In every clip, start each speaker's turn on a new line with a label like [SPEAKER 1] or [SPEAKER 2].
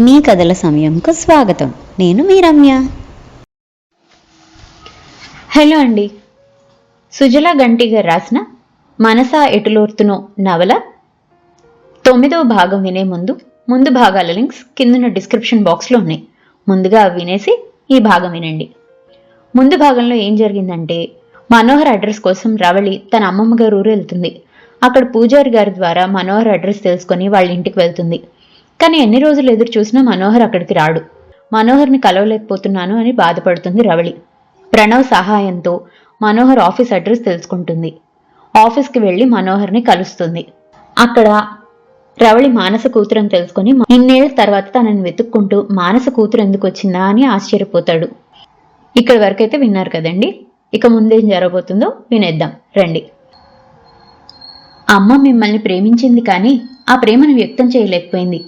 [SPEAKER 1] మీ కథల సమయంకు స్వాగతం. నేను మీ రమ్య
[SPEAKER 2] హలో అండి. సుజల గంటి గారు రాసిన మనసా ఎటులోర్తునో నవల తొమ్మిదవ భాగం వినే ముందు ముందు భాగాల లింక్స్ కిందన డిస్క్రిప్షన్ బాక్స్లో ఉన్నాయి. ముందుగా అవి వినేసి ఈ భాగం వినండి. ముందు భాగంలో ఏం జరిగిందంటే మనోహర్ అడ్రస్ కోసం రవళి తన అమ్మమ్మ గారు ఊరు వెళ్తుంది అక్కడ పూజారి గారి ద్వారా మనోహర్ అడ్రస్ తెలుసుకొని వాళ్ళ ఇంటికి వెళ్తుంది. కానీ ఎన్ని రోజులు ఎదురు చూసినా మనోహర్ అక్కడికి రాడు. మనోహర్ని కలవలేకపోతున్నాను అని బాధపడుతుంది రవళి. ప్రణవ్ సహాయంతో మనోహర్ ఆఫీస్ అడ్రస్ తెలుసుకుంటుంది. ఆఫీస్కి వెళ్ళి మనోహర్ని కలుస్తుంది. అక్కడ రవళి మానస కూతురని తెలుసుకొని ఇన్నేళ్ళ తర్వాత తనని వెతుక్కుంటూ మానస కూతురు ఎందుకు వచ్చిందా అని ఆశ్చర్యపోతాడు. ఇక్కడి వరకైతే విన్నారు కదండి. ఇక ముందేం జరగబోతుందో వినేద్దాం. రండి. అమ్మ మిమ్మల్ని ప్రేమించింది కానీ ఆ ప్రేమను వ్యక్తం చేయలేకపోయింది.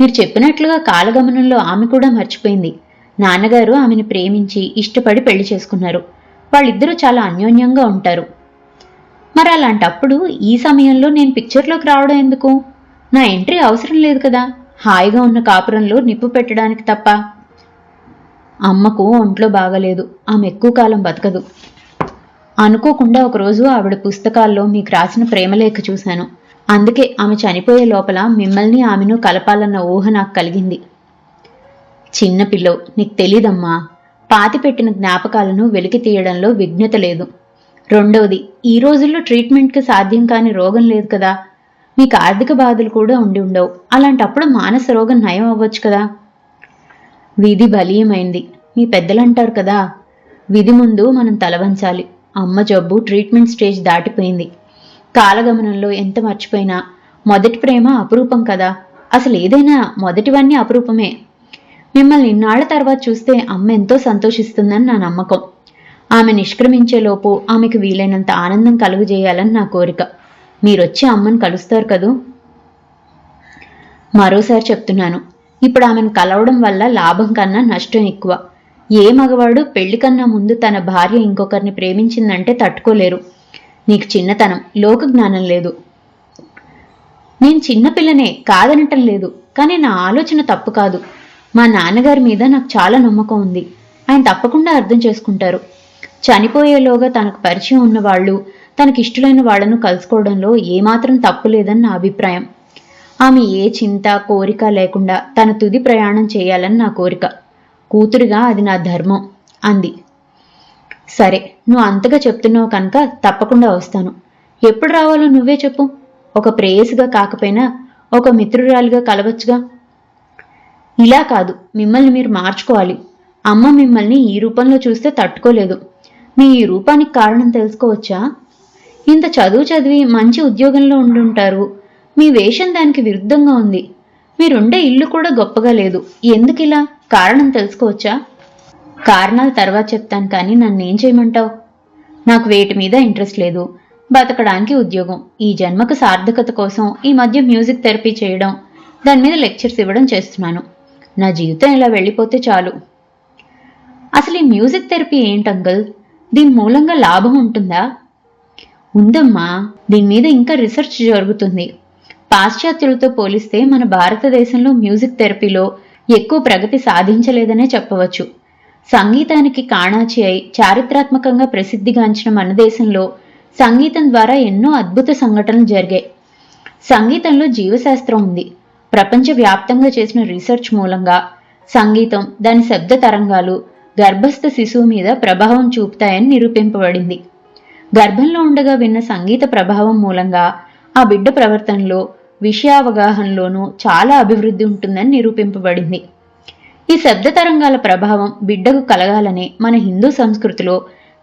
[SPEAKER 2] మీరు చెప్పినట్లుగా కాలగమనంలో ఆమె కూడా మర్చిపోయింది. నాన్నగారు ఆమెను ప్రేమించి ఇష్టపడి పెళ్ళి చేసుకున్నారు. వాళ్ళిద్దరూ చాలా అన్యోన్యంగా ఉంటారు. మరి అలాంటప్పుడు ఈ సమయంలో నేను పిక్చర్లోకి రావడం ఎందుకు? నా ఎంట్రీ అవసరం లేదు కదా. హాయిగా ఉన్న కాపురంలో నిప్పు పెట్టడానికి తప్ప. అమ్మకు ఒంట్లో బాగలేదు. ఆమె ఎక్కువ కాలం బతకదు. అనుకోకుండా ఒకరోజు ఆవిడ పుస్తకాల్లో మీకు రాసిన ప్రేమలేఖ చూశాను. అందుకే ఆమె చనిపోయే లోపల మిమ్మల్ని ఆమెను కలపాలన్న ఊహ నాకు కలిగింది. చిన్న పిల్లవు నీకు తెలీదమ్మా. పాతిపెట్టిన జ్ఞాపకాలను వెలికి తీయడంలో విజ్ఞత లేదు. రెండవది ఈ రోజుల్లో ట్రీట్మెంట్కి సాధ్యం కాని రోగం లేదు కదా. మీకు ఆర్థిక బాధలు కూడా ఉండి ఉండవు. అలాంటప్పుడు మానస రోగం నయం అవ్వచ్చు కదా. విధి బలీయమైంది. మీ పెద్దలంటారు కదా. విధి ముందు మనం తలవంచాలి. అమ్మ జబ్బు ట్రీట్మెంట్ స్టేజ్ దాటిపోయింది. కాలగమనంలో ఎంత మర్చిపోయినా మొదటి ప్రేమ అపురూపం కదా. అసలు ఏదైనా మొదటివన్నీ అపురూపమే. మిమ్మల్ని ఇన్నాళ్ళ తర్వాత చూస్తే అమ్మ ఎంతో సంతోషిస్తుందని నా నమ్మకం. ఆమె నిష్క్రమించేలోపు ఆమెకు వీలైనంత ఆనందం కలుగజేయాలని నా కోరిక. మీరొచ్చి అమ్మని కలుస్తారు కదూ? మరోసారి చెప్తున్నాను. ఇప్పుడు ఆమెను కలవడం వల్ల లాభం కన్నా నష్టం ఎక్కువ. ఏ మగవాడు పెళ్ళి కన్నా ముందు తన భార్య ఇంకొకరిని ప్రేమించిందంటే తట్టుకోలేరు. నీకు చిన్నతనం లోక జ్ఞానం లేదు. నేను చిన్నపిల్లనే కాదనటం లేదు కానీ నా ఆలోచన తప్పు కాదు. మా నాన్నగారి మీద నాకు చాలా నమ్మకం ఉంది. ఆయన తప్పకుండా అర్థం చేసుకుంటారు. చనిపోయేలోగా తనకు పరిచయం ఉన్నవాళ్ళు తనకిష్టమైన వాళ్ళను కలుసుకోవడంలో ఏమాత్రం తప్పు లేదని నా అభిప్రాయం. ఆమె ఏ చింత కోరిక లేకుండా తన తుది ప్రయాణం చేయాలని నా కోరిక. కూతురుగా అది నా ధర్మం అంది. సరే నువ్వు అంతగా చెప్తున్నావు కనుక తప్పకుండా వస్తాను. ఎప్పుడు రావాలో నువ్వే చెప్పు. ఒక ప్రేయసిగా కాకపోయినా ఒక మిత్రురాలిగా కలవచ్చుగా. ఇలా కాదు మిమ్మల్ని మీరు మార్చుకోవాలి. అమ్మ మిమ్మల్ని ఈ రూపంలో చూస్తే తట్టుకోలేదు. మీ ఈ రూపానికి కారణం తెలుసుకోవచ్చా? ఇంత చదువు చదివి మంచి ఉద్యోగంలో ఉండుంటారు. మీ వేషం దానికి విరుద్ధంగా ఉంది. మీరుండే ఇల్లు కూడా గొప్పగా లేదు. ఎందుకిలా? కారణం తెలుసుకోవచ్చా? కారణాలు తర్వాత చెప్తాను కానీ నన్ను ఏం చేయమంటావు? నాకు వేటి మీద ఇంట్రెస్ట్ లేదు. బతకడానికి ఉద్యోగం. ఈ జన్మకు సార్థకత కోసం ఈ మధ్య మ్యూజిక్ థెరపీ చేయడం దాని మీద లెక్చర్స్ ఇవ్వడం చేస్తున్నాను. నా జీవితం ఇలా వెళ్ళిపోతే చాలు. అసలు ఈ మ్యూజిక్ థెరపీ ఏంటి అంకుల్? దీని మూలంగా లాభం ఉంటుందా? ఉందమ్మా దీని మీద ఇంకా రీసెర్చ్ జరుగుతుంది. పాశ్చాత్యులతో పోలిస్తే మన భారతదేశంలో మ్యూజిక్ థెరపీలో ఎక్కువ ప్రగతి సాధించలేదనే చెప్పవచ్చు. సంగీతానికి కాణాచి అయి చారిత్రాత్మకంగా ప్రసిద్ధిగాంచిన మన దేశంలో సంగీతం ద్వారా ఎన్నో అద్భుత సంఘటనలు జరిగాయి. సంగీతంలో జీవశాస్త్రం ఉంది. ప్రపంచవ్యాప్తంగా చేసిన రీసెర్చ్ మూలంగా సంగీతం దాని శబ్ద తరంగాలు గర్భస్థ శిశువు మీద ప్రభావం చూపుతాయని నిరూపింపబడింది. గర్భంలో ఉండగా విన్న సంగీత ప్రభావం మూలంగా ఆ బిడ్డ ప్రవర్తనలో విషయావగాహనలోనూ చాలా అభివృద్ధి ఉంటుందని నిరూపింపబడింది. ఈ శబ్ద తరంగాల ప్రభావం బిడ్డకు కలగాలనే మన హిందూ సంస్కృతిలో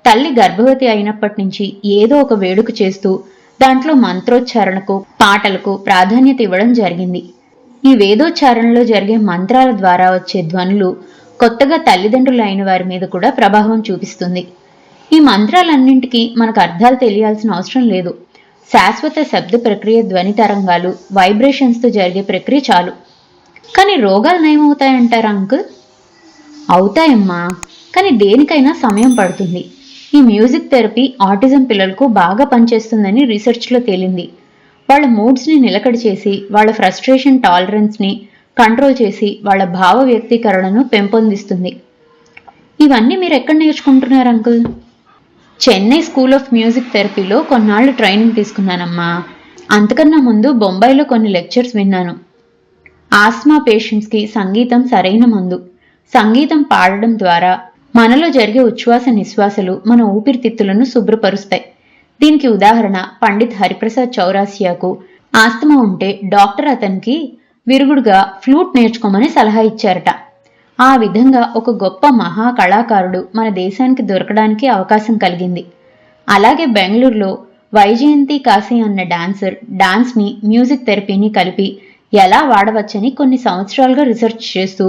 [SPEAKER 2] తల్లి గర్భవతి అయినప్పటి నుంచి ఏదో ఒక వేడుక చేస్తూ దాంట్లో మంత్రోచ్చారణకు పాటలకు ప్రాధాన్యత ఇవ్వడం జరిగింది. ఈ వేదోచ్చారణలో జరిగే మంత్రాల ద్వారా వచ్చే ధ్వనులు కొత్తగా తల్లిదండ్రులు అయిన వారి మీద కూడా ప్రభావం చూపిస్తుంది. ఈ మంత్రాలన్నింటికీ మనకు అర్థాలు తెలియాల్సిన అవసరం లేదు. శాశ్వత శబ్ద ప్రక్రియ ధ్వని తరంగాలు వైబ్రేషన్స్తో జరిగే ప్రక్రియ చాలు. కానీ రోగాలు నయమవుతాయంటారా అంకుల్? అవుతాయమ్మా కానీ దేనికైనా సమయం పడుతుంది. ఈ మ్యూజిక్ థెరపీ ఆటిజం పిల్లలకు బాగా పనిచేస్తుందని రీసెర్చ్లో తేలింది. వాళ్ళ మూడ్స్ని నిలకడ చేసి వాళ్ళ ఫ్రస్ట్రేషన్ టాలరెన్స్ని కంట్రోల్ చేసి వాళ్ళ భావ వ్యక్తీకరణను పెంపొందిస్తుంది. ఇవన్నీ మీరు ఎక్కడ నేర్చుకుంటున్నారు uncle? Chennai school of music థెరపీలో కొన్నాళ్ళు ట్రైనింగ్ తీసుకున్నానమ్మా. అంతకన్నా ముందు బొంబాయిలో కొన్ని లెక్చర్స్ విన్నాను. ఆస్మా పేషెంట్స్కి సంగీతం సరైన మందు. సంగీతం పాడడం ద్వారా మనలో జరిగే ఉచ్ఛ్వాస నిశ్వాసలు మన ఊపిరితిత్తులను శుభ్రపరుస్తాయి. దీనికి ఉదాహరణ పండిత్ హరిప్రసాద్ చౌరాసియాకు ఆస్తమా ఉంటే డాక్టర్ అతనికి విరుగుడుగా ఫ్లూట్ నేర్చుకోమని సలహా ఇచ్చారట. ఆ విధంగా ఒక గొప్ప మహా కళాకారుడు మన దేశానికి దొరకడానికి అవకాశం కలిగింది. అలాగే బెంగళూరులో వైజయంతి కాశీ అన్న డాన్సర్ డాన్స్ని మ్యూజిక్ థెరపీని కలిపి ఎలా వాడవచ్చని కొన్ని సంవత్సరాలుగా రీసెర్చ్ చేస్తూ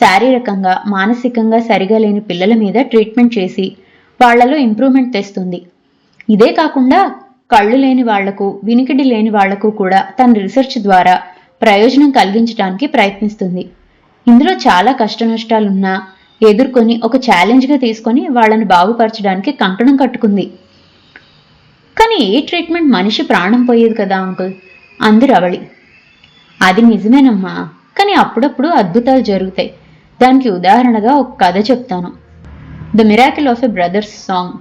[SPEAKER 2] శారీరకంగా మానసికంగా సరిగా లేని పిల్లల మీద ట్రీట్మెంట్ చేసి వాళ్ళలో ఇంప్రూవ్మెంట్ తెస్తుంది. ఇదే కాకుండా కళ్ళు లేని వాళ్ళకు వినికిడి లేని వాళ్ళకు కూడా తన రీసెర్చ్ ద్వారా ప్రయోజనం కలిగించడానికి ప్రయత్నిస్తుంది. ఇందులో చాలా కష్ట నష్టాలున్నా ఎదుర్కొని ఒక ఛాలెంజ్గా తీసుకొని వాళ్ళని బాగుపరచడానికి కంకణం కట్టుకుంది. కానీ ఏ ట్రీట్మెంట్ మనిషి ప్రాణం పోయేది కదా అంకుల్ అంది రవళి అది నిజమేనమ్మా. కానీ అప్పుడప్పుడు అద్భుతాలు జరుగుతాయి. దానికి ఉదాహరణగా ఒక కథ చెప్తాను. The miracle of a brothers song.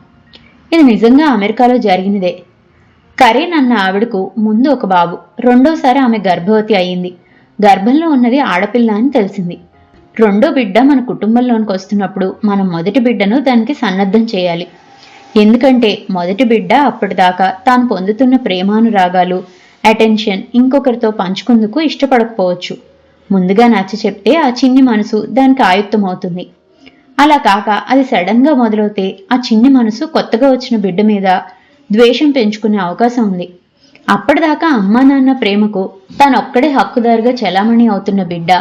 [SPEAKER 2] ఇది నిజంగా అమెరికాలో జరిగినదే. కరీన్ అన్న ఆవిడకు ముందు ఒక బాబు రెండోసారి ఆమె గర్భవతి అయ్యింది. గర్భంలో ఉన్నది ఆడపిల్ల అని తెలిసింది. రెండో బిడ్డ మన కుటుంబంలోనికి వస్తున్నప్పుడు మనం మొదటి బిడ్డను దానికి సన్నద్ధం చేయాలి. ఎందుకంటే మొదటి బిడ్డ అప్పటిదాకా తాను పొందుతున్న ప్రేమానురాగాలు అటెన్షన్ ఇంకొకరితో పంచుకుందుకు ఇష్టపడకపోవచ్చు. ముందుగా నచ్చ చెప్తే ఆ చిన్ని మనసు దానికి ఆయుక్తమవుతుంది. అలా కాక అది సడన్గా మొదలవుతే ఆ చిన్ని మనసు కొత్తగా వచ్చిన బిడ్డ మీద ద్వేషం పెంచుకునే అవకాశం ఉంది. అప్పటిదాకా అమ్మా నాన్న ప్రేమకు తానొక్కడే హక్కుదారుగా చెలామణి అవుతున్న బిడ్డ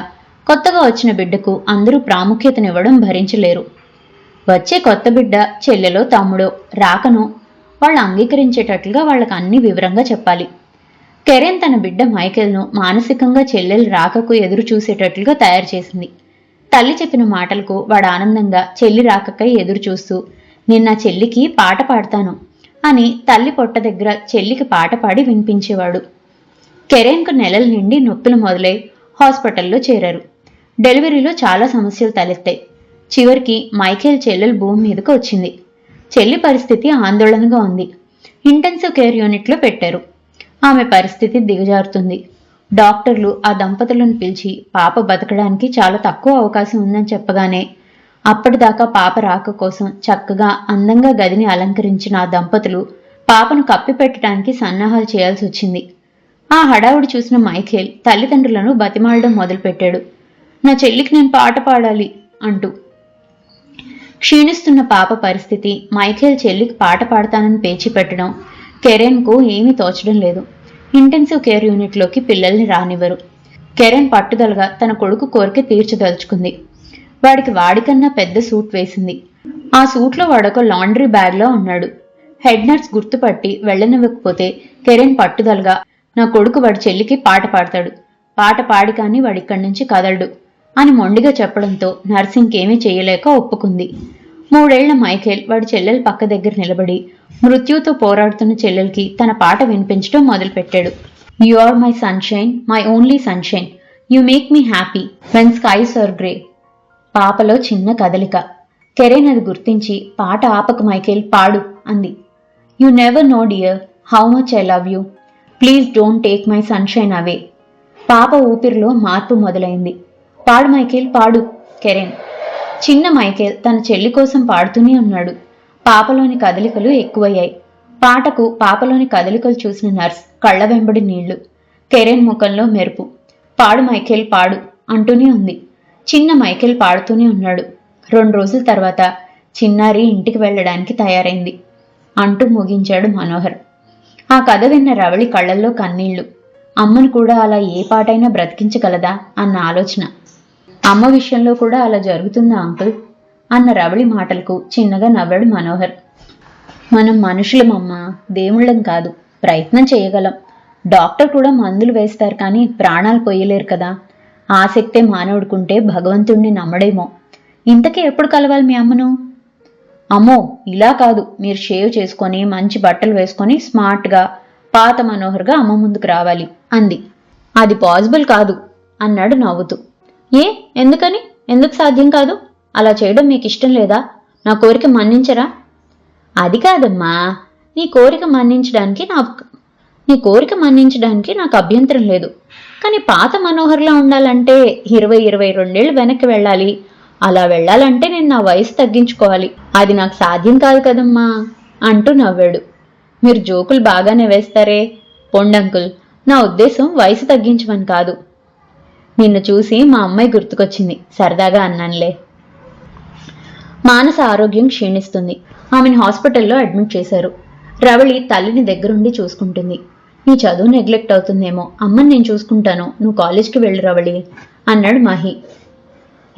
[SPEAKER 2] కొత్తగా వచ్చిన బిడ్డకు అందరూ ప్రాముఖ్యతనివ్వడం భరించలేరు. వచ్చే కొత్త బిడ్డ చెల్లెలో తమ్ముడో రాకను వాళ్ళు అంగీకరించేటట్లుగా వాళ్ళకి అన్ని వివరంగా చెప్పాలి. కెరెన్ తన బిడ్డ మైకేల్ను మానసికంగా చెల్లెలు రాకకు ఎదురు చూసేటట్లుగా తయారు చేసింది. తల్లి చెప్పిన మాటలకు వాడు ఆనందంగా చెల్లి రాకకై ఎదురు చూస్తూ నిన్న చెల్లికి పాట పాడతాను అని తల్లి పొట్ట దగ్గర చెల్లికి పాట పాడి వినిపించేవాడు. కెరెన్కు నెలల నిండి నొప్పులు మొదలై హాస్పిటల్లో చేరారు. డెలివరీలో చాలా సమస్యలు తలెత్తాయి. చివరికి మైకేల్ చెల్లెలు భూమి మీదకు వచ్చింది. చెల్లి పరిస్థితి ఆందోళనగా ఉంది. ఇంటెన్సివ్ కేర్ యూనిట్లో పెట్టారు. ఆమె పరిస్థితి దిగజారుతుంది. డాక్టర్లు ఆ దంపతులను పిలిచి పాప బతకడానికి చాలా తక్కువ అవకాశం ఉందని చెప్పగానే అప్పటిదాకా పాప రాక కోసం చక్కగా అందంగా గదిని అలంకరించిన ఆ దంపతులు పాపను కప్పిపెట్టడానికి సన్నాహాలు చేయాల్సి వచ్చింది. ఆ హడావుడి చూసిన మైఖేల్ తల్లిదండ్రులను బతిమాలడం మొదలుపెట్టాడు. నా చెల్లికి నేను పాట పాడాలి అంటూ. క్షీణిస్తున్న పాప పరిస్థితి మైఖేల్ చెల్లికి పాట పాడతానని పేచి పెట్టడం కెరెన్కు ఏమీ తోచడం లేదు. ఇంటెన్సివ్ కేర్ యూనిట్లోకి పిల్లల్ని రానివ్వరు. కెరెన్ పట్టుదలగా తన కొడుకు కోరిక తీర్చదలుచుకుంది. వాడికి వాడికన్నా పెద్ద సూట్ వేసింది. ఆ సూట్లో వాడొక లాండ్రీ బ్యాగ్లో ఉన్నాడు. హెడ్ నర్స్ గుర్తుపట్టి వెళ్ళనివ్వకపోతే కెరెన్ పట్టుదలగా నా కొడుకు వాడి చెల్లికి పాట పాడతాడు. పాట పాడి కానీ వాడిక్కడి నుంచి కదలడు అని మొండిగా చెప్పడంతో నర్స్ ఇంకేమీ చేయలేక ఒప్పుకుంది. మూడేళ్ళ మైఖేల్ వాడి చెల్లెల పక్క దగ్గర నిలబడి మృత్యుతో పోరాడుతున్న చెల్లెలకి తన పాట వినిపించడం మొదలుపెట్టాడు. You are my sunshine my only sunshine you make me happy when skies are grey పాపలో చిన్న కదలిక. కెరెన్ అది గుర్తించి పాట ఆపక మైకేల్ పాడు అంది. You never know dear how much I love you please don't take my sunshine away పాప ఊపిరిలో మార్పు మొదలైంది. పాడు మైకేల్ పాడు కెరెన్. చిన్న మైకేల్ తన చెల్లి కోసం పాడుతూనే ఉన్నాడు. పాపలోని కదలికలు ఎక్కువయ్యాయి. పాటకు పాపలోని కదలికలు చూసిన నర్స్ కళ్ళ వెంబడి నీళ్ళు. కెరెన్ ముఖంలో మెరుపు. పాడు మైకేల్ పాడు అంటూనే ఉంది. చిన్న మైకేల్ పాడుతూనే ఉన్నాడు. రెండు రోజుల తర్వాత చిన్నారి ఇంటికి వెళ్ళడానికి తయారైంది అంటూ ముగించాడు మనోహర్. ఆ కథ విన్న రవళి కళ్ళల్లో కన్నీళ్ళు. అమ్మను కూడా అలా ఏ పాటైనా బ్రతికించగలదా? అన్న ఆలోచన. అమ్మ విషయంలో కూడా అలా జరుగుతుందా అంకుల్? అన్న రవళి మాటలకు చిన్నగా నవ్వాడు మనోహర్. మనం మనుషులమమ్మా దేవుళ్ళం కాదు ప్రయత్నం చేయగలం. డాక్టర్ కూడా మందులు వేస్తారు కానీ ప్రాణాలు పోయలేరు కదా. ఆసక్తే మానవుడుకుంటే భగవంతుణ్ణి నమ్మడేమో. ఇంతకీ ఎప్పుడు కలవాలి మీ అమ్మను? అమ్మో ఇలా కాదు. మీరు షేవ్ చేసుకొని మంచి బట్టలు వేసుకొని స్మార్ట్గా పాత మనోహర్గా అమ్మ ముందుకు రావాలి అంది. అది పాసిబుల్ కాదు అన్నాడు నవ్వుతూ. ఏ? ఎందుకని? ఎందుకు సాధ్యం కాదు? అలా చేయడం మీకు ఇష్టం లేదా? నా కోరిక మన్నించరా? అది కాదమ్మా. నీ కోరిక మన్నించడానికి నా నీ కోరిక మన్నించడానికి నాకు అభ్యంతరం లేదు. కానీ పాత మనోహర్లా ఉండాలంటే ఇరవై ఇరవై రెండేళ్ళు వెనక్కి వెళ్ళాలి. అలా వెళ్ళాలంటే నేను నా వయసు తగ్గించుకోవాలి. అది నాకు సాధ్యం కాదు కదమ్మా అంటూ నవ్వాడు. మీరు జోకులు బాగానే వేస్తారే? పొండంకుల్ నా ఉద్దేశం వయసు తగ్గించమని కాదు. నిన్ను చూసి మా అమ్మాయి గుర్తుకొచ్చింది. సరదాగా అన్నానులే. మానస ఆరోగ్యం క్షీణిస్తుంది. ఆమెను హాస్పిటల్లో అడ్మిట్ చేశారు. రవళి తల్లిని దగ్గరుండి చూసుకుంటుంది. నీ చదువు నెగ్లెక్ట్ అవుతుందేమో. అమ్మని నేను చూసుకుంటాను. నువ్వు కాలేజ్కి వెళ్ళు రవళి అన్నాడు మహి.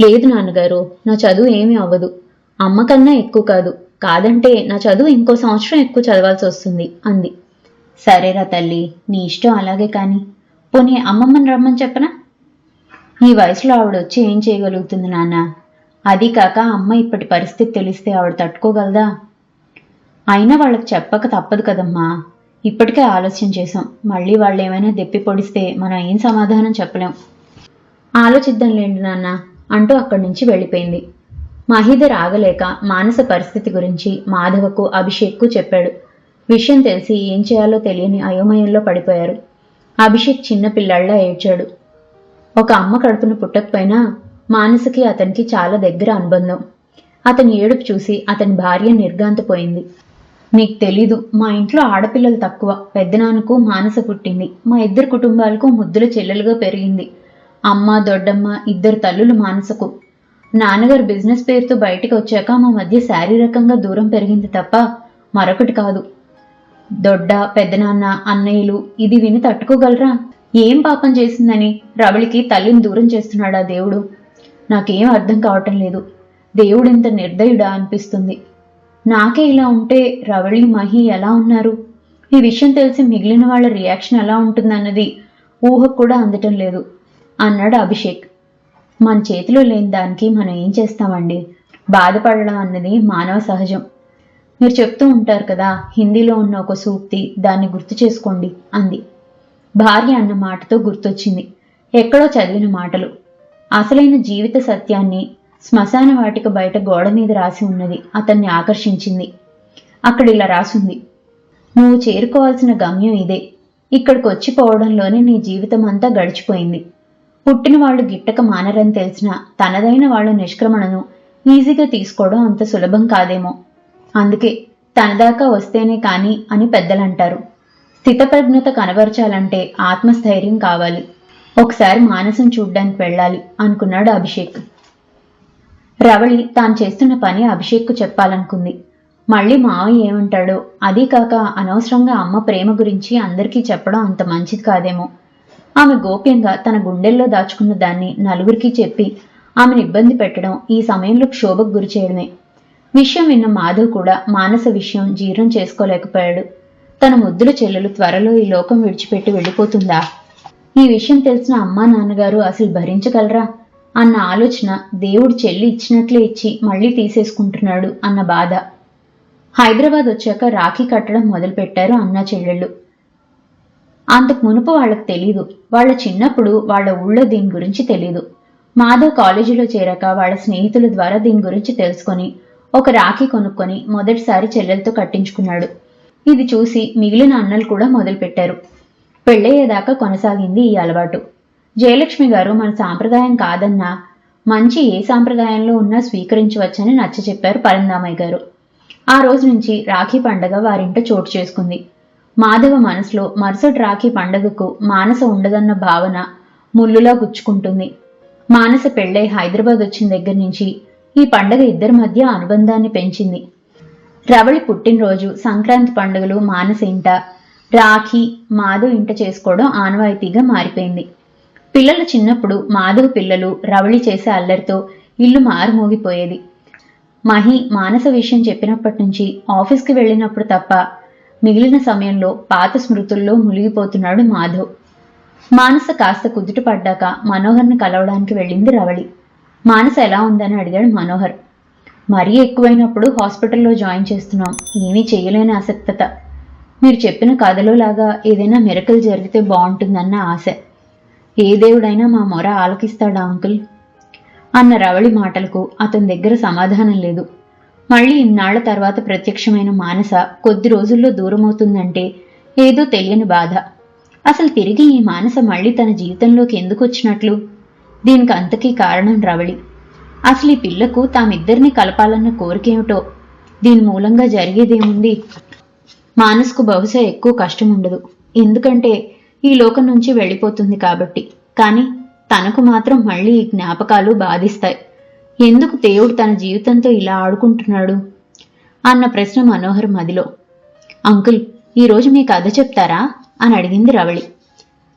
[SPEAKER 2] లేదు నాన్నగారు నా చదువు ఏమీ అవ్వదు. అమ్మ కన్నా ఎక్కువ కాదు. కాదంటే నా చదువు ఇంకో సంవత్సరం ఎక్కువ చదవాల్సి వస్తుంది అంది. సరేరా తల్లి నీ ఇష్టం అలాగే కాని. పోనీ అమ్మమ్మని రమ్మని చెప్పనా? ఈ వయసులో ఆవిడ వచ్చి ఏం చేయగలుగుతుంది నాన్న? అది కాక అమ్మ ఇప్పటి పరిస్థితి తెలిస్తే ఆవిడ తట్టుకోగలదా? అయినా వాళ్ళకి చెప్పక తప్పదు కదమ్మా. ఇప్పటికే ఆలోచన చేసాం మళ్ళీ వాళ్ళు ఏమైనా దెప్పి పొడిస్తే మనం ఏం సమాధానం చెప్పలేం. ఆలోచిద్దాంలేండి నాన్న అంటూ అక్కడి నుంచి వెళ్ళిపోయింది. మహీధర్ ఆగలేక మానస పరిస్థితి గురించి మాధవకు అభిషేక్కు చెప్పాడు. విషయం తెలిసి ఏం చేయాలో తెలియని అయోమయంలో పడిపోయారు. అభిషేక్ చిన్నపిల్లాళ్ళ ఏడ్చాడు. ఒక అమ్మ కడుపున పుట్టకపోయినా మానసికి అతనికి చాలా దగ్గర అనుబంధం. అతని ఏడుపు చూసి అతని భార్య నిర్గాంతపోయింది నీకు తెలీదు మా ఇంట్లో ఆడపిల్లలు తక్కువ. పెద్దనాన్నకు మానస పుట్టింది. మా ఇద్దరు కుటుంబాలకు ముద్దుల చెల్లెలుగా పెరిగింది. అమ్మ దొడ్డమ్మ ఇద్దరు తల్లులు మానసకు. నాన్నగారు బిజినెస్ పేరుతో బయటికి వచ్చాక మా మధ్య శారీరకంగా దూరం పెరిగింది తప్ప మరొకటి కాదు. దొడ్డ పెద్దనాన్న అన్నయ్యలు ఇది విని తట్టుకోగలరా? ఏం పాపం చేసిందని రవళికి తల్లిని దూరం చేస్తున్నాడా దేవుడు? నాకేం అర్థం కావటం లేదు. దేవుడు ఇంత నిర్దయుడా అనిపిస్తుంది. నాకే ఇలా ఉంటే రవళి మహి ఎలా ఉన్నారు? ఈ విషయం తెలిసి మిగిలిన వాళ్ళ రియాక్షన్ ఎలా ఉంటుందన్నది ఊహకు కూడా అందటం లేదు అన్నాడు అభిషేక్. మన చేతిలో లేని దానికి మనం ఏం చేస్తామండి? బాధపడడం అన్నది మానవ సహజం. మీరు చెప్తూ ఉంటారు కదా హిందీలో ఉన్న ఒక సూక్తి దాన్ని గుర్తు చేసుకోండి అంది. భార్య అన్న మాటతో గుర్తొచ్చింది. ఎక్కడో చదివిన మాటలు. అసలైన జీవిత సత్యాన్ని శ్మశాన వాటిక బయట గోడ మీద రాసి ఉన్నది అతన్ని ఆకర్షించింది. అక్కడ ఇలా రాసుంది. నువ్వు చేరుకోవాల్సిన గమ్యం ఇదే. ఇక్కడికి వచ్చిపోవడంలోనే నీ జీవితం అంతా గడిచిపోయింది. పుట్టిన వాళ్ళు గిట్టక మానరని తెలిసిన తనదైన వాళ్ళ నిష్క్రమణను ఈజీగా తీసుకోవడం అంత సులభం కాదేమో. అందుకే తనదాకా వస్తేనే కానీ అని పెద్దలంటారు. స్థితప్రజ్ఞత కనబరచాలంటే ఆత్మస్థైర్యం కావాలి. ఒకసారి మానసం చూడ్డానికి వెళ్ళాలి అనుకున్నాడు అభిషేక్. రవళి తాను చేస్తున్న పని అభిషేక్కు చెప్పాలనుకుంది. మళ్ళీ మావయ్య ఏమంటాడో అదీ కాక అనవసరంగా అమ్మ ప్రేమ గురించి అందరికీ చెప్పడం అంత మంచిది కాదేమో. ఆమె గోప్యంగా తన గుండెల్లో దాచుకున్న దాన్ని నలుగురికి చెప్పి ఆమెను ఇబ్బంది పెట్టడం ఈ సమయంలో క్షోభకు గురి చేయడమే. విషయం విన్న మాధవ్ కూడా మానస విషయం జీర్ణం చేసుకోలేకపోయాడు. తన ముద్దుల చెల్లెలు త్వరలో ఈ లోకం విడిచిపెట్టి వెళ్ళిపోతుందా? ఈ విషయం తెలిసిన అమ్మా నాన్నగారు అసలు భరించగలరా? అన్న ఆలోచన దేవుడు చెల్లి ఇచ్చినట్లే ఇచ్చి మళ్ళీ తీసేసుకుంటున్నాడు అన్న బాధ. హైదరాబాద్ వచ్చాక రాఖీ కట్టడం మొదలుపెట్టారు అన్న చెల్లెళ్ళు. అంతకు మునుపు వాళ్ళకి తెలీదు. వాళ్ళ చిన్నప్పుడు వాళ్ళ ఊళ్ళో దీని గురించి తెలీదు. మాధవ్ కాలేజీలో చేరాక వాళ్ళ స్నేహితుల ద్వారా దీని గురించి తెలుసుకొని ఒక రాఖీ కొనుక్కొని మొదటిసారి చెల్లెలతో కట్టించుకున్నాడు. ఇది చూసి మిగిలిన అన్నలు కూడా మొదలుపెట్టారు. పెళ్ళయ్యేదాకా కొనసాగింది ఈ అలవాటు. జయలక్ష్మి గారు మన సాంప్రదాయం కాదన్నా మంచి ఏ సాంప్రదాయంలో ఉన్నా స్వీకరించవచ్చని నచ్చ చెప్పారు పరందామయ్య గారు. ఆ రోజు నుంచి రాఖీ పండగ వారింట చోటు చేసుకుంది. మాధవ మనసులో మరుసటి రాఖీ పండగకు మానస ఉండదన్న భావన ముల్లులా గుచ్చుకుంటుంది. మానస పెళ్ళై హైదరాబాద్ వచ్చిన దగ్గర నుంచి ఈ పండగ ఇద్దరి మధ్య అనుబంధాన్ని పెంచింది. రవళి పుట్టినరోజు సంక్రాంతి పండుగలు మానస ఇంట రాఖీ మాధవ్ ఇంట చేసుకోవడం ఆనవాయితీగా మారిపోయింది. పిల్లలు చిన్నప్పుడు మాధవ్ పిల్లలు రవళి చేసే అల్లరితో ఇల్లు మారుమోగిపోయేది. మహి మానస విషయం చెప్పినప్పటి నుంచి ఆఫీస్కి వెళ్ళినప్పుడు తప్ప మిగిలిన సమయంలో పాత స్మృతుల్లో మునిగిపోతున్నాడు మాధవ్. మానస కాస్త కుదుట పడ్డాక మనోహర్ని కలవడానికి వెళ్ళింది రవళి. మానస ఎలా ఉందని అడిగాడు మనోహర్. మరీ ఎక్కువైనప్పుడు హాస్పిటల్లో జాయిన్ చేస్తున్నాం. ఏమీ చేయలేని ఆసక్తత. మీరు చెప్పిన కథలోలాగా ఏదైనా మిరకల్ జరిగితే బాగుంటుందన్న ఆశ. ఏ దేవుడైనా మా మొర ఆలకిస్తాడా అంకుల్? అన్న రవళి మాటలకు అతని దగ్గర సమాధానం లేదు. మళ్ళీ ఇన్నాళ్ళ తర్వాత ప్రత్యక్షమైన మానస కొద్ది రోజుల్లో దూరమవుతుందంటే ఏదో తెలియని బాధ. అసలు తిరిగి ఈ మానస మళ్ళీ తన జీవితంలోకి ఎందుకు వచ్చినట్లు? దీనికి అంతకీ కారణం రవళి. అసలు ఈ పిల్లకు తామిద్దరిని కలపాలన్న కోరికేమిటో? దీని మూలంగా జరిగేదేముంది? మానసుకు బహుశా ఎక్కువ కష్టం ఉండదు ఎందుకంటే ఈ లోకం నుంచి వెళ్ళిపోతుంది కాబట్టి. కానీ తనకు మాత్రం మళ్ళీ ఈ జ్ఞాపకాలు బాధిస్తాయి. ఎందుకు దేవుడు తన జీవితంతో ఇలా ఆడుకుంటున్నాడు? అన్న ప్రశ్న మనోహర్ మదిలో. అంకుల్ ఈరోజు మీ కథ చెప్తారా? అని అడిగింది రవళి.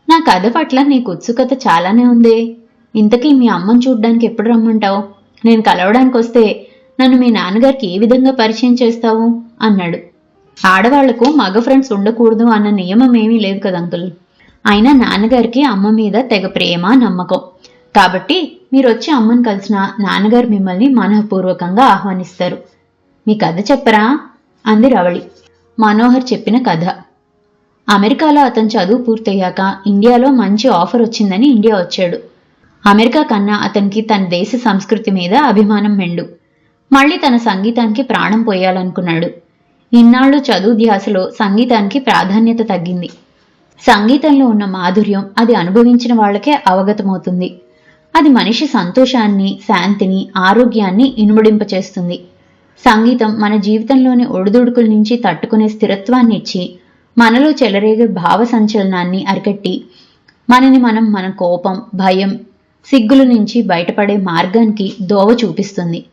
[SPEAKER 2] నా కథ పట్ల నీకు ఉత్సుకత చాలానే ఉందే. ఇంతకీ మీ అమ్మని చూడ్డానికి ఎప్పుడు రమ్మంటావు? నేను కలవడానికి వస్తే నన్ను మీ నాన్నగారికి ఏ విధంగా పరిచయం చేస్తావు? అన్నాడు. ఆడవాళ్ళకు మగ ఫ్రెండ్స్ ఉండకూడదు అన్న నియమం ఏమీ లేదు కదా అంకుల్. అయినా నాన్నగారికి అమ్మ మీద తెగ ప్రేమ నమ్మకం. కాబట్టి మీరు వచ్చి అమ్మని కలిసిన నాన్నగారు మిమ్మల్ని మనఃపూర్వకంగా ఆహ్వానిస్తారు. మీ కథ చెప్పరా? అంది రవళి. మనోహర్ చెప్పిన కథ. అమెరికాలో అతను చదువు పూర్తయ్యాక ఇండియాలో మంచి ఆఫర్ వచ్చిందని ఇండియా వచ్చాడు. అమెరికా కన్నా అతనికి తన దేశ సంస్కృతి మీద అభిమానం మెండు. మళ్ళీ తన సంగీతానికి ప్రాణం పోయాలనుకున్నాడు. ఇన్నాళ్ళు చదువు ధ్యాసలో సంగీతానికి ప్రాధాన్యత తగ్గింది. సంగీతంలో ఉన్న మాధుర్యం అది అనుభవించిన వాళ్ళకే అవగతమవుతుంది. అది మనిషి సంతోషాన్ని శాంతిని ఆరోగ్యాన్ని ఇనుమడింపచేస్తుంది. సంగీతం మన జీవితంలోని ఒడిదుడుకుల నుంచి తట్టుకునే స్థిరత్వాన్ని ఇచ్చి మనలో చెలరేగే భావ సంచలనాన్ని అరికట్టి మనని మనం మన కోపం భయం సిగ్గుల నుంచి బయటపడే మార్గానికి దోవ చూపిస్తుంది.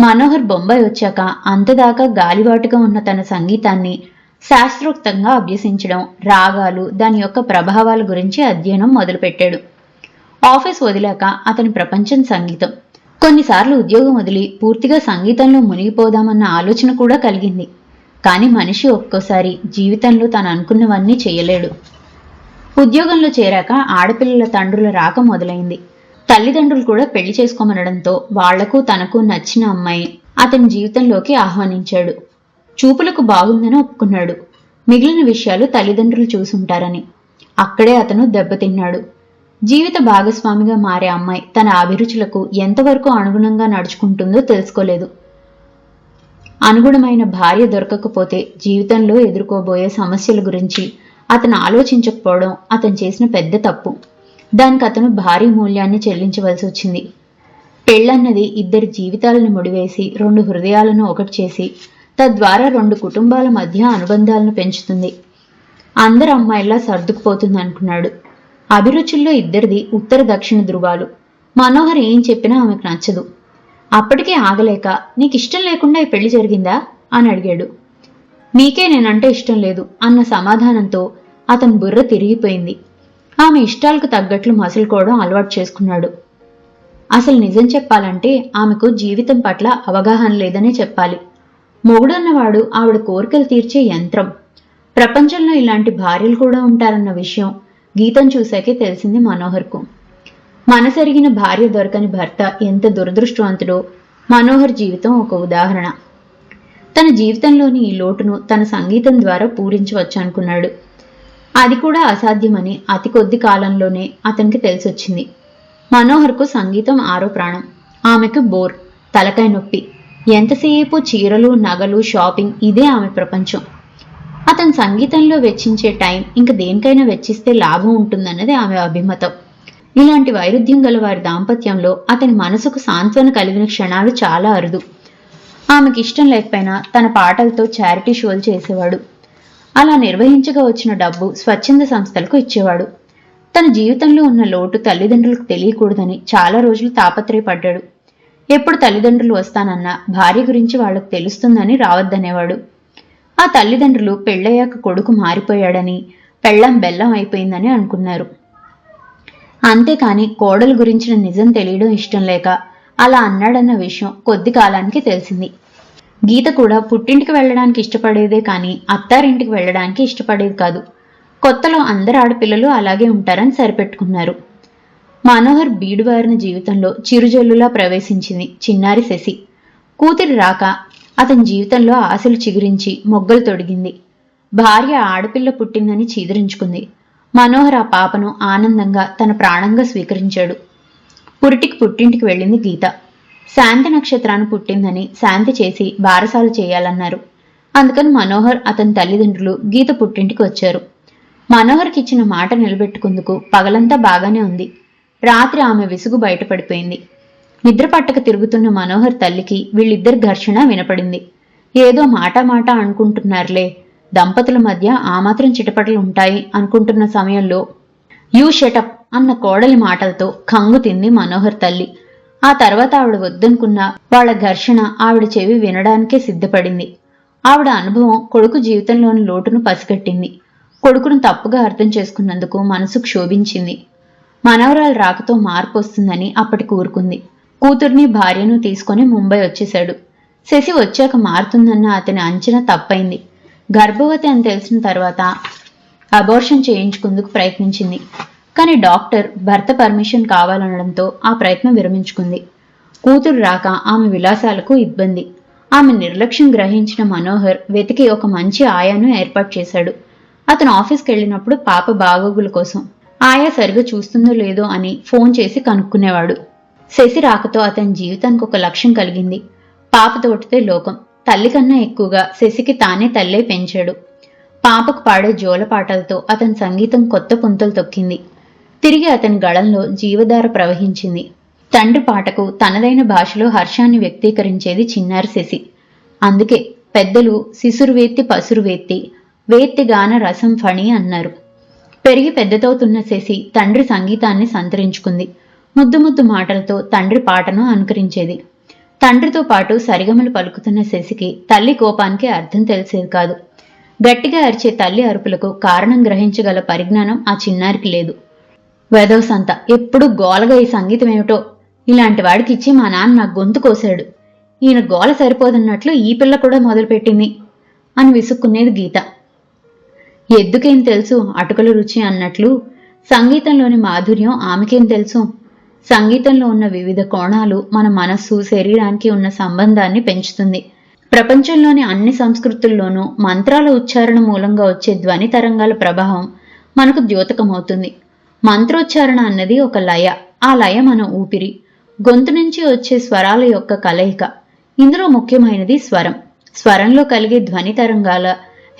[SPEAKER 2] మనోహర్ బొంబాయి వచ్చాక అంతదాకా గాలివాటుగా ఉన్న తన సంగీతాన్ని శాస్త్రోక్తంగా అభ్యసించడం రాగాలు దాని యొక్క ప్రభావాల గురించి అధ్యయనం మొదలుపెట్టాడు. ఆఫీస్ వదిలాక అతని ప్రపంచం సంగీతం. కొన్నిసార్లు ఉద్యోగం వదిలి పూర్తిగా సంగీతంలో మునిగిపోదామన్న ఆలోచన కూడా కలిగింది. కానీ మనిషి ఒక్కోసారి జీవితంలో తాను అనుకున్నవన్నీ చేయలేడు. ఉద్యోగంలో చేరాక ఆడపిల్లల తండ్రుల రాక మొదలైంది. తల్లిదండ్రులు కూడా పెళ్ళి చేసుకోమనడంతో వాళ్ళకు తనకు నచ్చిన అమ్మాయి అతని జీవితంలోకి ఆహ్వానించాడు. చూపులకు బాగుందని ఒప్పుకున్నాడు. మిగిలిన విషయాలు తల్లిదండ్రులు చూసుంటారని. అక్కడే అతను దెబ్బతిన్నాడు. జీవిత భాగస్వామిగా మారే అమ్మాయి తన అభిరుచులకు ఎంతవరకు అనుగుణంగా నడుచుకుంటుందో తెలుసుకోలేదు. అనుగుణమైన భార్య దొరకకపోతే జీవితంలో ఎదుర్కోబోయే సమస్యల గురించి అతను ఆలోచించకపోవడం అతను చేసిన పెద్ద తప్పు. దానికి అతను భారీ మూల్యాన్ని చెల్లించవలసి వచ్చింది. పెళ్ళన్నది ఇద్దరి జీవితాలను ముడివేసి రెండు హృదయాలను ఒకటి చేసి తద్వారా రెండు కుటుంబాల మధ్య అనుబంధాలను పెంచుతుంది. అందరు అమ్మాయిలా సర్దుకుపోతుంది అనుకున్నాడు. అభిరుచుల్లో ఇద్దరిది ఉత్తర దక్షిణ ధృవాలు. మనోహర్ ఏం చెప్పినా ఆమెకు నచ్చదు. అప్పటికే ఆగలేక నీకు ఇష్టం లేకుండా ఈ పెళ్ళి జరిగిందా? అని అడిగాడు. నీకే నేనంటే ఇష్టం లేదు అన్న సమాధానంతో అతని బుర్ర తిరిగిపోయింది. ఆమె ఇష్టాలకు తగ్గట్లు మసులుకోవడం అలవాటు చేసుకున్నాడు. అసలు నిజం చెప్పాలంటే ఆమెకు జీవితం పట్ల అవగాహన లేదనే చెప్పాలి. మొగుడన్నవాడు ఆవిడ కోరికలు తీర్చే యంత్రం. ప్రపంచంలో ఇలాంటి భార్యలు కూడా ఉంటారన్న విషయం గీతం చూశాకే తెలిసింది మనోహర్కు. మనసరిగిన భార్య దొరకని భర్త ఎంత దురదృష్టవంతుడో మనోహర్ జీవితం ఒక ఉదాహరణ. తన జీవితంలోని ఈ లోటును తన సంగీతం ద్వారా పూరించవచ్చు అనుకున్నాడు. అది కూడా అసాధ్యమని అతి కొద్ది కాలంలోనే అతనికి తెలిసొచ్చింది. మనోహర్కు సంగీతం ఆరో ప్రాణం. ఆమెకు బోర్ తలకాయ నొప్పి. ఎంతసేపు చీరలు నగలు షాపింగ్ ఇదే ఆమె ప్రపంచం. అతను సంగీతంలో వెచ్చించే టైం ఇంక దేనికైనా వెచ్చిస్తే లాభం ఉంటుందన్నది ఆమె అభిమతం. ఇలాంటి వైరుధ్యం గల వారి దాంపత్యంలో అతని మనసుకు సాంత్వన కలిగిన క్షణాలు చాలా అరుదు. ఆమెకి ఇష్టం లేకపోయినా తన పాటలతో చారిటీ షోలు చేసేవాడు. అలా నిర్వహించగా వచ్చిన డబ్బు స్వచ్ఛంద సంస్థలకు ఇచ్చేవాడు. తన జీవితంలో ఉన్న లోటు తల్లిదండ్రులకు తెలియకూడదని చాలా రోజులు తాపత్రయపడ్డాడు. ఎప్పుడు తల్లిదండ్రులు వస్తానన్నా భార్య గురించి వాళ్ళకు తెలుస్తుందని రావద్దనేవాడు. ఆ తల్లిదండ్రులు పెళ్ళయ్యాక కొడుకు మారిపోయాడని పెళ్ళం బెల్లం అయిపోయిందని అనుకున్నారు. అంతేకాని కోడలు గురించిన నిజం తెలియడం ఇష్టం లేక అలా అన్నాడన్న విషయం కొద్ది కాలానికి తెలిసింది. గీత కూడా పుట్టింటికి వెళ్ళడానికి ఇష్టపడేదే కానీ అత్తారింటికి వెళ్ళడానికి ఇష్టపడేది కాదు. కొత్తలో అందరు ఆడపిల్లలు అలాగే ఉంటారని సరిపెట్టుకున్నారు. మనోహర్ బీడువారిన జీవితంలో చిరుజల్లులా ప్రవేశించింది చిన్నారి శశి. కూతురి రాక అతని జీవితంలో ఆశలు చిగురించి మొగ్గలు తొడిగింది. భార్య ఆడపిల్ల పుట్టిందని చీదరించుకుంది. మనోహర్ ఆ పాపను ఆనందంగా తన ప్రాణంగా స్వీకరించాడు. పురిటికి పుట్టింటికి వెళ్ళింది గీత. శాంతి నక్షత్రాన్ని పుట్టిందని శాంతి చేసి బారసాలు చేయాలన్నారు. అందుకని మనోహర్ అతని తల్లిదండ్రులు గీత పుట్టింటికి వచ్చారు. మనోహర్కి ఇచ్చిన మాట నిలబెట్టుకుందుకు పగలంతా బాగానే ఉంది. రాత్రి ఆమె విసుగు బయటపడిపోయింది. నిద్ర పట్టక తిరుగుతున్న మనోహర్ తల్లికి వీళ్ళిద్దరి ఘర్షణ వినపడింది. ఏదో మాట మాట అనుకుంటున్నారులే. దంపతుల మధ్య ఆ మాత్రం చిటపటలు ఉంటాయి అనుకుంటున్న సమయంలో యూ షటప్ అన్న కోడలి మాటలతో కంగు తింది మనోహర్ తల్లి. ఆ తర్వాత ఆవిడ వద్దనుకున్న వాళ్ళ ఘర్షణ ఆవిడ చెవి వినడానికే సిద్ధపడింది. ఆవిడ అనుభవం కొడుకు జీవితంలోని లోటును పసిగట్టింది. కొడుకును తప్పుగా అర్థం చేసుకున్నందుకు మనసు క్షోభించింది. మనవరాలు రాకతో మార్పు వస్తుందని అప్పటి కూరుకుంది కూతుర్ని భార్యను తీసుకొని ముంబై వచ్చేశాడు. శశి వచ్చాక మారుతుందన్న అతని అంచనా తప్పైంది. గర్భవతి అని తెలిసిన తర్వాత అబోర్షన్ చేయించుకుందుకు ప్రయత్నించింది. కానీ డాక్టర్ భర్త పర్మిషన్ కావాలనడంతో ఆ ప్రయత్నం విరమించుకుంది. కూతురు రాక ఆమె విలాసాలకు ఇబ్బంది. ఆమె నిర్లక్ష్యం గ్రహించిన మనోహర్ వెతికి ఒక మంచి ఆయాను ఏర్పాటు చేశాడు. అతను ఆఫీస్కి వెళ్ళినప్పుడు పాప బాగోగుల కోసం ఆయా సరిగా చూస్తుందో లేదో అని ఫోన్ చేసి కనుక్కునేవాడు. శశి రాకతో అతని జీవితానికి ఒక లక్ష్యం కలిగింది. పాప తోటితే లోకం. తల్లి కన్నా ఎక్కువగా శశికి తానే తల్లే పెంచాడు. పాపకు పాడే జోలపాటలతో అతని సంగీతం కొత్త పుంతలు తొక్కింది. తిరిగి అతని గళంలో జీవధార ప్రవహించింది. తండ్రి పాటకు తనదైన భాషలో హర్షాన్ని వ్యక్తీకరించేది చిన్నారి శశి. అందుకే పెద్దలు శిశురువేత్తి పసురువేత్తి వేత్తి గాన రసం ఫణి అన్నారు. పెరిగి పెద్దతోతున్న శశి తండ్రి సంగీతాన్ని సంతరించుకుంది. ముద్దు ముద్దు మాటలతో తండ్రి పాటను అనుకరించేది. తండ్రితో పాటు సరిగమలు పలుకుతున్న శశికి తల్లి కోపానికి అర్థం తెలిసేది కాదు. గట్టిగా అరిచే తల్లి అరుపులకు కారణం గ్రహించగల పరిజ్ఞానం ఆ చిన్నారికి లేదు. వెదవసంత ఎప్పుడు గోలగా ఈ సంగీతం ఏమిటో. ఇలాంటి వాడికి ఇచ్చి మా నాన్న నా గొంతు కోశాడు ఈయన గోల సరిపోదన్నట్లు ఈ పిల్ల కూడా మొదలుపెట్టింది అని విసుక్కునేది గీత. ఎద్దుకేం తెలుసు అటుకల రుచి అన్నట్లు సంగీతంలోని మాధుర్యం ఆమెకేం తెలుసు. సంగీతంలో ఉన్న వివిధ కోణాలు మన మనస్సు శరీరానికి ఉన్న సంబంధాన్ని పెంచుతుంది. ప్రపంచంలోని అన్ని సంస్కృతుల్లోనూ మంత్రాల ఉచ్చారణ మూలంగా వచ్చే ధ్వని తరంగాల ప్రభావం మనకు ద్యోతకమవుతుంది. మంత్రోచ్చారణ అన్నది ఒక లయ. ఆ లయ మన ఊపిరి. గొంతు నుంచి వచ్చే స్వరాల యొక్క కలయిక. ఇందులో ముఖ్యమైనది స్వరం. స్వరంలో కలిగే ధ్వని తరంగాల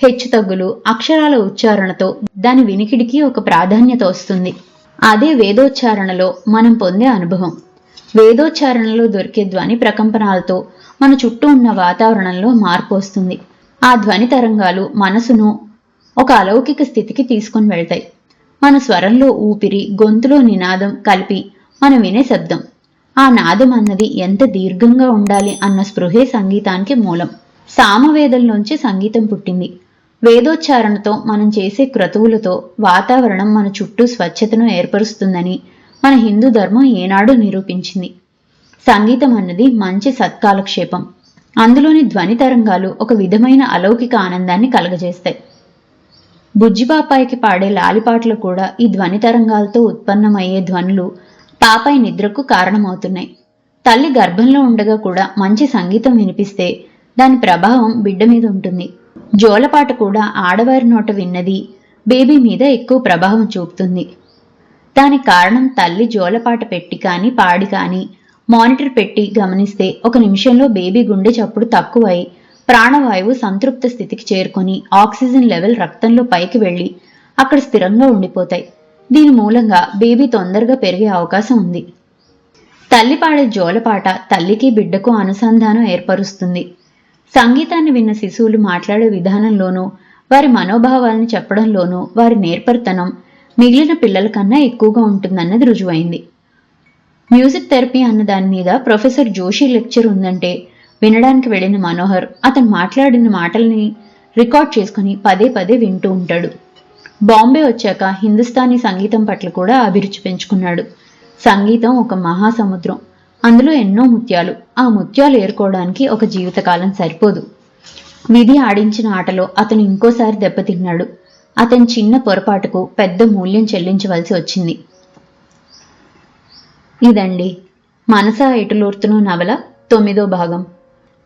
[SPEAKER 2] హెచ్చుతగ్గులు అక్షరాల ఉచ్చారణతో దాని వినికిడికి ఒక ప్రాధాన్యత వస్తుంది. అదే వేదోచ్చారణలో మనం పొందే అనుభవం. వేదోచ్చారణలో దొరికే ధ్వని ప్రకంపనాలతో మన చుట్టూ ఉన్న వాతావరణంలో మార్పు వస్తుంది. ఆ ధ్వని తరంగాలు మనసును ఒక అలౌకిక స్థితికి తీసుకొని వెళ్తాయి. మన స్వరంలో ఊపిరి గొంతులో నినాదం కలిపి మనం వినే శబ్దం. ఆ నాదం అన్నది ఎంత దీర్ఘంగా ఉండాలి అన్న స్పృహే సంగీతానికి మూలం. సామవేదంలోంచి సంగీతం పుట్టింది. వేదోచ్చారణతో మనం చేసే క్రతువులతో వాతావరణం మన చుట్టూ స్వచ్ఛతను ఏర్పరుస్తుందని మన హిందూ ధర్మం ఏనాడు నిరూపించింది. సంగీతం అన్నది మంచి సత్కాలక్షేపం. అందులోని ధ్వని తరంగాలు ఒక విధమైన అలౌకిక ఆనందాన్ని కలగజేస్తాయి. బుజ్జిపాపాయికి పాడే లాలిపాటలు కూడా ఈ ధ్వని తరంగాలతో ఉత్పన్నమయ్యే ధ్వనులు పాపాయి నిద్రకు కారణమవుతున్నాయి. తల్లి గర్భంలో ఉండగా కూడా మంచి సంగీతం వినిపిస్తే దాని ప్రభావం బిడ్డ మీద ఉంటుంది. జోలపాట కూడా ఆడవారి నోట విన్నది బేబీ మీద ఎక్కువ ప్రభావం చూపుతుంది. దానికి కారణం తల్లి జోలపాట పెట్టి కానీ పాడి కానీ మానిటర్ పెట్టి గమనిస్తే ఒక నిమిషంలో బేబీ గుండె చప్పుడు తక్కువై ప్రాణవాయువు సంతృప్త స్థితికి చేరుకొని ఆక్సిజన్ లెవెల్ రక్తంలో పైకి వెళ్ళి అక్కడ స్థిరంగా ఉండిపోతాయి. దీని మూలంగా బేబీ తొందరగా పెరిగే అవకాశం ఉంది. తల్లి పాడే జోలపాట తల్లికి బిడ్డకు అనుసంధానం ఏర్పరుస్తుంది. సంగీతాన్ని విన్న శిశువులు మాట్లాడే విధానంలోనూ వారి మనోభావాలను చెప్పడంలోనూ వారి నేర్పరితనం మిగిలిన పిల్లల కన్నా ఎక్కువగా ఉంటుందన్నది రుజువైంది. మ్యూజిక్ థెరపీ అన్న దాని మీద ప్రొఫెసర్ జోషి లెక్చర్ ఉందంటే వినడానికి వెళ్ళిన మనోహర్ అతను మాట్లాడిన మాటల్ని రికార్డ్ చేసుకుని పదే పదే వింటూ ఉంటాడు. బాంబే వచ్చాక హిందుస్థానీ సంగీతం పట్ల కూడా అభిరుచి పెంచుకున్నాడు. సంగీతం ఒక మహాసముద్రం. అందులో ఎన్నో ముత్యాలు. ఆ ముత్యాలు ఏరుకోవడానికి ఒక జీవితకాలం సరిపోదు. విధి ఆడించిన ఆటలో అతను ఇంకోసారి దెబ్బతిన్నాడు. అతని చిన్న పొరపాటుకు పెద్ద మూల్యం చెల్లించవలసి వచ్చింది. ఇదండి. మనసా ఎటులూర్తును నవల తొమ్మిదో భాగం.